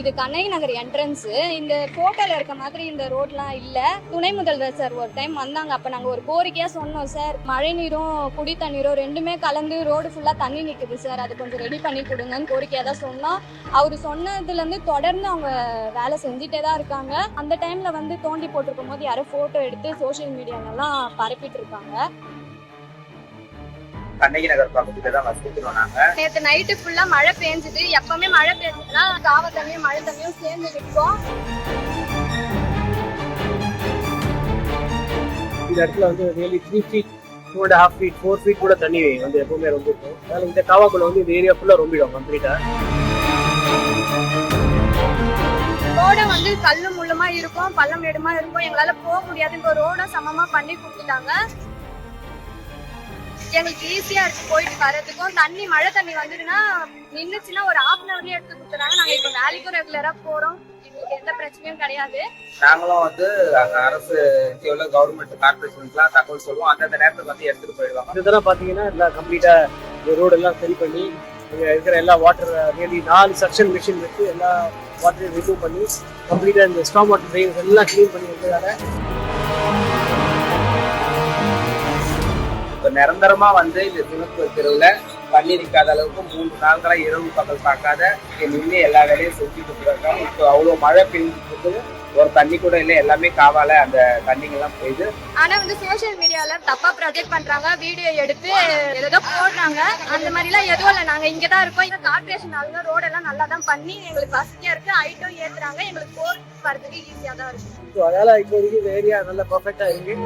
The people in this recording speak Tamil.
இது கண்ணகி நகர் என்ட்ரன்ஸ் இந்த போட்டோல இருக்க மாதிரி இந்த ரோட்லாம் இல்ல. துணை முதல்வர் சார் ஒரு டைம் வந்தாங்க. அப்ப நாங்க ஒரு கோரிக்கையா சொன்னோம் சார் மழை நீரும் குடி தண்ணீரும் ரெண்டுமே கலந்து ரோடு ஃபுல்லா தண்ணி நிக்குது சார் அது கொஞ்சம் ரெடி பண்ணி கொடுங்கன்னு கோரிக்கையா தான் சொன்னோம். அவர் சொன்னதுல இருந்து தொடர்ந்து அவங்க வேலை செஞ்சுட்டே தான் இருக்காங்க. அந்த டைம்ல வந்து தோண்டி போட்டிருக்கும் போது யாரோ போட்டோ எடுத்து சோஷியல் மீடியாலலாம் பரப்பிட்டு இருக்காங்க. கண்ணகி நகர் பக்கத்துல தான் வசிக்கிறோம் நாங்க. நேத்து நைட்டு ஃபுல்லா மழை பெஞ்சுது. எப்பவுமே மழை பெஞ்சதுன்னா காவ தண்ணியும் மழை தண்ணியும் சேர்ந்து நிற்கும் இந்த இடத்துல வந்து nearly three feet two and half feet four feet கூட தண்ணி வந்து எப்பவுமே ரொம்ப இருக்கும் அதனால இந்த காவாக்குள்ள வந்து இந்த ஏரியா ஃபுல்லாக ரொம்பிடும் கம்ப்ளீட்டா ரோட வந்து கல்லு முள்ளுமா இருக்கும் பள்ளம் மேடுமா இருக்கும். எங்களால போக முடியாது இப்போ ரோட சமமா பண்ணி கொடுத்துட்டாங்க. எங்களுக்கு ஈஸியா இருக்கு போயிட்டு வர்றதுக்கும். தண்ணி மழை தண்ணி வந்துதுன்னா நின்னுச்சுன்னா ஒரு ஹாஃப் அன் ஹவர்லயே எடுத்து கொடுத்துறாங்க நாங்க இப்போ வேலைக்கும் ரெகுலரா போறோம். எங்களுக்கு எந்த பிரச்சனையும் கிடையாது. நாங்களும் வந்து அங்க அரசு உள்ள கவர்மெண்ட் கார்பரேஷனுக்குலாம் தகவல் சொல்லுவோம். அந்தந்த நேரத்துக்கு வந்து எடுத்துட்டு போயிடுவாங்க. இதெல்லாம் பார்த்தீங்கன்னா எல்லாம் கம்ப்ளீட்டாக இந்த ரோடு எல்லாம் சரி பண்ணி இங்கே இருக்கிற எல்லா வாட்டர் நியர்லி நாலு சக்ஷன் மிஷின் வச்சு எல்லா வாட்டரையும் ரிமூவ் பண்ணி கம்ப்ளீட்டாக இந்த ஸ்டாம் வாட்டர் ட்ரெயின்ஸ் எல்லாம் க்ளீன் பண்ணி வந்ததால நிரந்தரமா வந்து இந்த சிவப்பு தெருவுல தண்ணி நிக்காத அளவுக்கு மூன்று நாட்களா இரவு பகல் பார்க்காத இங்க நின்று எல்லா வேலையும் செஞ்சு கொடுத்துருக்காங்க. இப்போ அவ்வளவு மழை பெஞ்சிட்டு இருக்குது. ஒரு தண்ணி கூட இல்லை எல்லாமே காவால அந்த தண்ணிங்கெல்லாம் போயிது ஆனா வந்து சோஷியல் மீடியால தப்பா ப்ரொஜெக்ட் பண்றாங்க வீடியோ எடுத்து ஏதோ போடுறாங்க. அந்த மாதிரி எல்லாம் எதுவும் இல்லை. நாங்க இங்க தான் இருக்கோம். இந்த கார்பரேஷன் ஆளுங்க ரோடு எல்லாம் நல்லா தான் பண்ணி எங்களுக்கு வசதியா இருக்கு. ஹைட்டும் ஏத்துறாங்க. எங்களுக்கு போர் வரதுக்கு ஈஸியா தான் இருக்கு. ஸோ அதனால் இப்போதைக்கு இந்த ஏரியா நல்லா பர்ஃபெக்டாக இருக்கு.